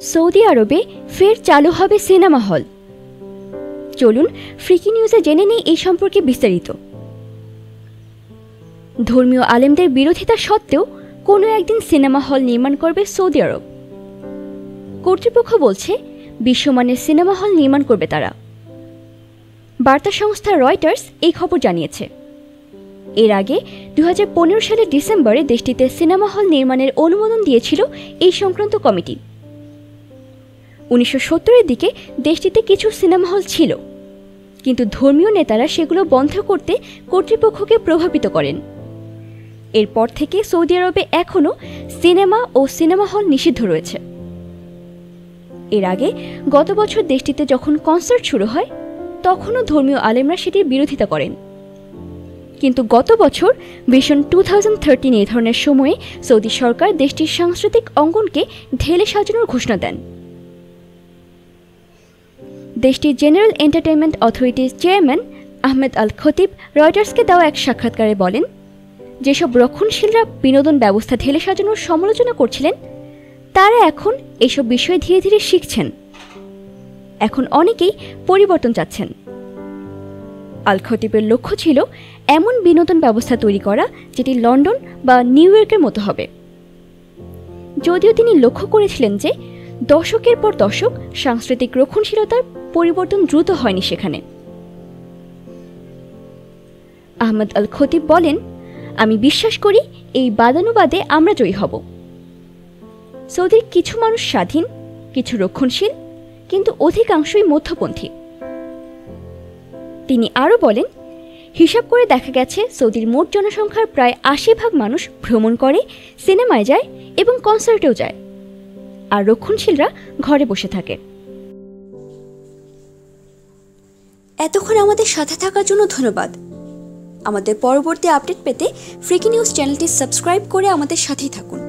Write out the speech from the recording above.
Saudi আরবে ফের চালু হবে সিনেমা হল। চলুন ফ্রিকি নিউজে জেনে নিই এই সম্পর্কে বিস্তারিত। ধর্মীয় আলেমদের বিরোধিতা সত্ত্বেও কোনো একদিন সিনেমা হল নির্মাণ করবে সৌদি আরব। কর্তৃপক্ষ বলছে, বিশ্বমানের সিনেমা হল নির্মাণ করবে তারা। বার্তা সংস্থা রয়টার্স এই খবর জানিয়েছে। এর আগে দু হাজার পনেরো সালের ডিসেম্বরে দেশটিতে সিনেমা হল নির্মাণের অনুমোদন দিয়েছিল এই সংক্রান্ত কমিটি। উনিশশো সত্তরের দিকে দেশটিতে কিছু সিনেমা হল ছিল, কিন্তু ধর্মীয় নেতারা সেগুলো বন্ধ করতে কর্তৃপক্ষকে প্রভাবিত করেন। এরপর থেকে সৌদি আরবে এখনও সিনেমা ও সিনেমা হল নিষিদ্ধ রয়েছে। এর আগে গত বছর দেশটিতে যখন কনসার্ট শুরু হয়, তখনও ধর্মীয় আলেমরা সেটির বিরোধিতা করেন। কিন্তু গত বছর ভিশন টু থাউজেন্ড থার্টিন এ ধরনের সময়ে সৌদি সরকার দেশটির সাংস্কৃতিক অঙ্গনকে ঢেলে সাজানোর ঘোষণা দেন। দেশটির জেনারেল এন্টারটেইনমেন্ট অথরিটির চেয়ারম্যান আহমেদ আল খতিব রয়টার্সকে দেওয়া এক সাক্ষাৎকারে বলেন, যেসব রক্ষণশীলরা বিনোদন ব্যবস্থা ঢেলে সাজানোর সমালোচনা করছিলেন, তারা এখন এসব বিষয়ে ধীরে ধীরে শিখছেন। এখন অনেকেই পরিবর্তন চাচ্ছেন। আল খতিবের লক্ষ্য ছিল এমন বিনোদন ব্যবস্থা তৈরি করা যেটি লন্ডন বা নিউ ইয়র্কের মতো হবে। যদিও তিনি লক্ষ্য করেছিলেন যে দশকের পর দশক সাংস্কৃতিক রক্ষণশীলতার পরিবর্তন দ্রুত হয়নি সেখানে। আহমদ আল খতিব বলেন, আমি বিশ্বাস করি এই বাদানুবাদে আমরা জয়ী হব। সৌদির কিছু মানুষ স্বাধীন, কিছু রক্ষণশীল, কিন্তু অধিকাংশই মধ্যপন্থী। তিনি আরও বলেন, হিসাব করে দেখা গেছে, সৌদির মোট জনসংখ্যার প্রায় আশি ভাগ মানুষ ভ্রমণ করে, সিনেমায় যায় এবং কনসার্টেও যায় আর রক্ষণশীলরা ঘরে বসে থাকে। এতক্ষণ আমাদের সাথে থাকার জন্য ধন্যবাদ। আমাদের পরবর্তী আপডেট পেতে ফ্রিকি নিউজ চ্যানেলটি সাবস্ক্রাইব করে আমাদের সাথেই থাকুন।